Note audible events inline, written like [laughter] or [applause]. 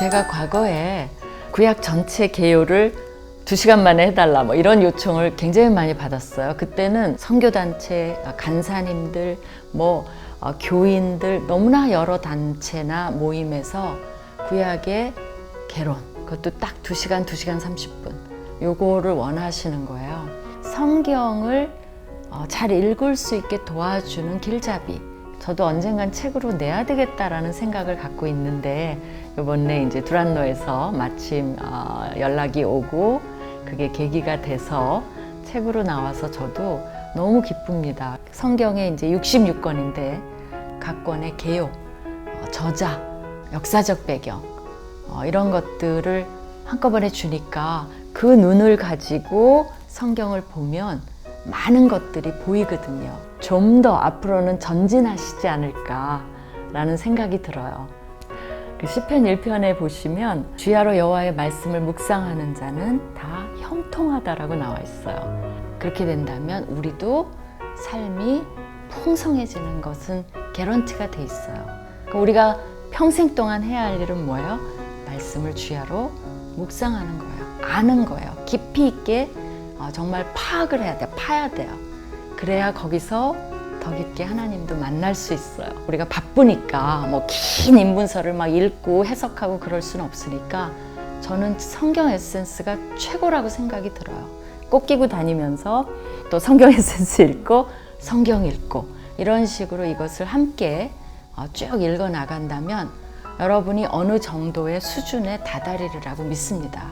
제가 과거에 구약 전체 개요를 두 시간 만에 해달라 뭐 이런 요청을 굉장히 많이 받았어요. 그때는 선교단체, 간사님들, 뭐 어, 교인들 너무나 여러 단체나 모임에서 구약의 개론 그것도 딱 두시간두시간 30분 요거를 원하시는 거예요. 성경을 어, 잘 읽을 수 있게 도와주는 길잡이. 저도 언젠간 책으로 내야 되겠다라는 생각을 갖고 있는데 이번에 이제 두란노에서 마침 어, 연락이 오고 그게 계기가 돼서 책으로 나와서 저도 너무 기쁩니다. 성경에 이제 66권인데 각 권의 개요, 어, 저자, 역사적 배경 어, 이런 것들을 한꺼번에 주니까 그 눈을 가지고 성경을 보면 많은 것들이 보이거든요. 좀 더 앞으로는 전진하시지 않을까라는 생각이 들어요. 그 시편 1편에 보시면 주야로 여호와의 말씀을 묵상하는 자는 다 형통하다라고 나와 있어요. 그렇게 된다면 우리도 삶이 풍성해지는 것은 개런티가 돼 있어요. 그러니까 우리가 평생 동안 해야 할 일은 뭐예요? 말씀을 주야로 묵상하는 거예요. 아는 거예요. 깊이 있게 어, 정말 파악을 해야 돼요. 파야 돼요. 그래야 거기서 더 깊게 하나님도 만날 수 있어요. 우리가 바쁘니까 뭐 긴 인문서를 막 읽고 해석하고 그럴 수는 없으니까 저는 성경 에센스가 최고라고 생각이 들어요. 꼭 끼고 다니면서 또 성경 [laughs] 에센스 읽고 성경 읽고 이런 식으로 이것을 함께 어, 쭉 읽어 나간다면 여러분이 어느 정도의 수준에 다다리리라고 믿습니다.